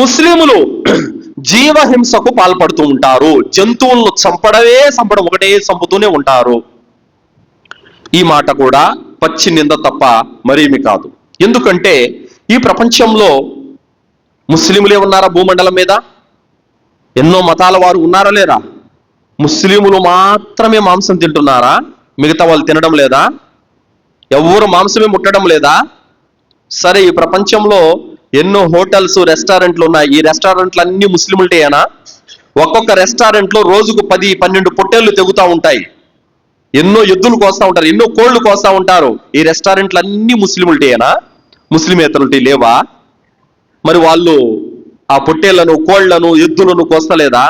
ముస్లిములు జీవహింసకు పాల్పడుతూ ఉంటారు. జంతువులను చంపడమే చంపడం ఒకటే చంపుతూనే ఉంటారు. ఈ మాట కూడా పచ్చి నింద తప్ప మరేమి కాదు. ఎందుకంటే ఈ ప్రపంచంలో ముస్లింలే ఉన్నారా భూమండలం మీద? ఎన్నో మతాల వారు ఉన్నారా లేరా? ముస్లిములు మాత్రమే మాంసం తింటున్నారా? మిగతా వాళ్ళు తినడం లేదా? ఎవరు మాంసమే ముట్టడం లేదా? సరే ఈ ప్రపంచంలో ఎన్నో హోటల్స్ రెస్టారెంట్లు ఉన్నాయి. ఈ రెస్టారెంట్లు అన్ని ముస్లింలటేనా ఒక్కొక్క రెస్టారెంట్లో రోజుకు పది పన్నెండు పొట్టేళ్ళు తెగుతూ ఉంటాయి. ఎన్నో ఎద్దులు కోస్తా ఉంటారు ఎన్నో కోళ్ళు కోస్తా ఉంటారు. ఈ రెస్టారెంట్లు అన్ని ముస్లింలటేనా ముస్లిమేతరులటి లేవా? మరి వాళ్ళు ఆ పొట్టేళ్ళను కోళ్ళను ఎద్దులను కోస్తలేదా?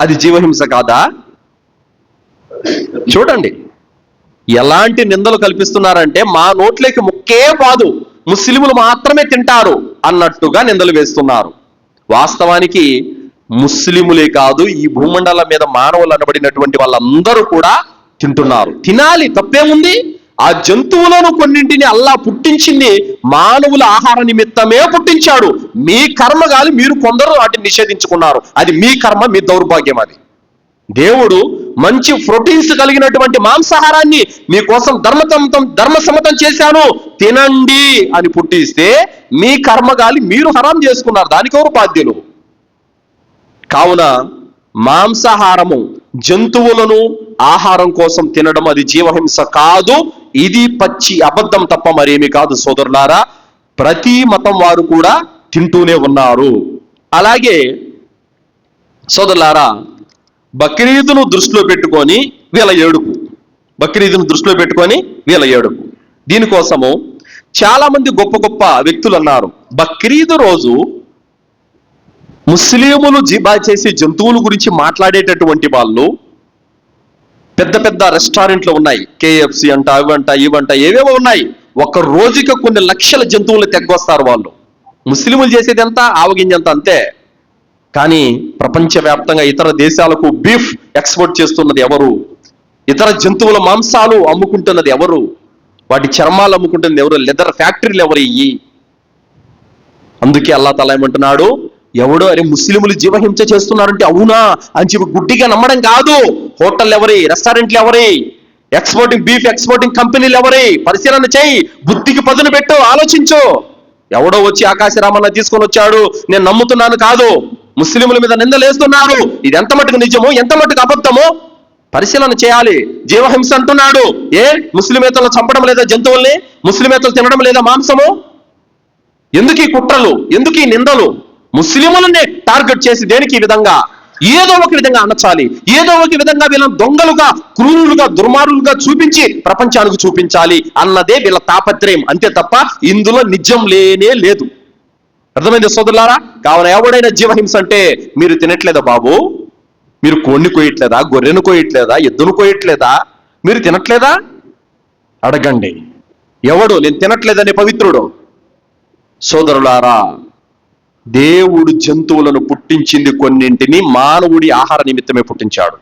అది జీవహింస కాదా? చూడండి. ఎలాంటి నిందలు కల్పిస్తున్నారంటే మా నోట్లోకి ముక్కే పాదు. ముస్లిములు మాత్రమే తింటారు అన్నట్టుగా నిందలు వేస్తున్నారు. వాస్తవానికి ముస్లిములే కాదు ఈ భూమండలం మీద మానవులు అనబడినటువంటి వాళ్ళందరూ కూడా తింటున్నారు. తినాలి తప్పేముంది? ఆ జంతువులను కొన్నింటిని అల్లా పుట్టించింది మానవుల ఆహార నిమిత్తమే పుట్టించాడు. మీ కర్మ గాలి మీరు కొందరు వాటిని నిషేధించుకున్నారు. అది మీ కర్మ మీ దౌర్భాగ్యం అది. దేవుడు మంచి ప్రోటీన్స్ కలిగినటువంటి మాంసాహారాన్ని మీకోసం ధర్మసమ్మతం ధర్మసమ్మతం చేశాను. తినండి అని పుట్టిస్తే మీ కర్మగాలి మీరు హరాం చేసుకున్నారు. దానికెవరు బాధ్యులు? కావున మాంసాహారము జంతువులను ఆహారం కోసం తినడం అది జీవహింస కాదు. ఇది పచ్చి అబద్ధం తప్ప మరేమి కాదు సోదరులారా. ప్రతి మతం వారు కూడా తింటూనే ఉన్నారు. అలాగే సోదరులారా బక్రీదును దృష్టిలో పెట్టుకొని వీళ్ళ ఏడుపు. బక్రీదును దృష్టిలో పెట్టుకొని వీళ్ళ ఏడుపు. దీనికోసము చాలా మంది గొప్ప గొప్ప వ్యక్తులు అన్నారు. బక్రీదు రోజు ముస్లిములు జిబా చేసే జంతువుల గురించి మాట్లాడేటటువంటి వాళ్ళు పెద్ద పెద్ద రెస్టారెంట్లు ఉన్నాయి. కేఎఫ్సి అంట అవంట ఇవంట ఏవేవో ఉన్నాయి. ఒక రోజుకి కొన్ని లక్షల జంతువులు తెగ్గొస్తారు వాళ్ళు. ముస్లిములు చేసేది ఎంత? ఆవగింజంత అంతే. కానీ ప్రపంచవ్యాప్తంగా ఇతర దేశాలకు బీఫ్ ఎక్స్పోర్ట్ చేస్తున్నది ఎవరు? ఇతర జంతువుల మాంసాలు అమ్ముకుంటున్నది ఎవరు? వాటి చర్మాలు అమ్ముకుంటున్నది ఎవరు? లెదర్ ఫ్యాక్టరీలు ఎవరు ఇయ్యి? అందుకే అల్లా తల ఏమంటున్నాడు? ఎవడో అరే ముస్లింలు జీవహింస చేస్తున్నారంటే అవునా? అని చెప్పి గుడ్డిగా నమ్మడం కాదు. హోటల్ ఎవరి? రెస్టారెంట్లు ఎవరి? ఎక్స్పోర్టింగ్ బీఫ్ ఎక్స్పోర్టింగ్ కంపెనీలు ఎవరి? పరిశీలన చేయి. బుద్ధికి పదును పెట్టు ఆలోచించు. ఎవడో వచ్చి ఆకాశరామన్న తీసుకొని వచ్చాడు నేను నమ్ముతున్నాను కాదు. ముస్లింల మీద నిందలేస్తున్నారు. ఇది ఎంత మటుకు నిజమో ఎంత మటుకు అబద్ధమో పరిశీలన చేయాలి. జీవహింస అంటున్నాడు. ఏ? ముస్లిమేతలు చంపడం లేదా జంతువుల్ని? ముస్లిమేతలు తినడం లేదా మాంసము? ఎందుకు ఈ కుట్రలు? ఎందుకు ఈ నిందలు? ముస్లిములనే టార్గెట్ చేసి దేనికి ఈ విధంగా? ఏదో ఒక విధంగా అనచాలి ఏదో ఒక విధంగా వీళ్ళని దొంగలుగా క్రూరులుగా దుర్మారులుగా చూపించి ప్రపంచానికి చూపించాలి అన్నదే వీళ్ళ తాపత్రయం. అంతే తప్ప ఇందులో నిజం లేనే లేదు. అర్థమైంది సోదరులారా? కావున ఎవడైనా జీవహింస అంటే మీరు తినట్లేదా బాబు? మీరు కోడిని కోయట్లేదా? గొర్రెను కోయట్లేదా? ఎద్దును కోయట్లేదా? మీరు తినట్లేదా? అడగండి. ఎవడు? నేను తినట్లేదని పవిత్రుడు. సోదరులారా దేవుడు జంతువులను పుట్టించింది కొన్నింటిని మానవుడి ఆహార నిమిత్తమే పుట్టించాడు.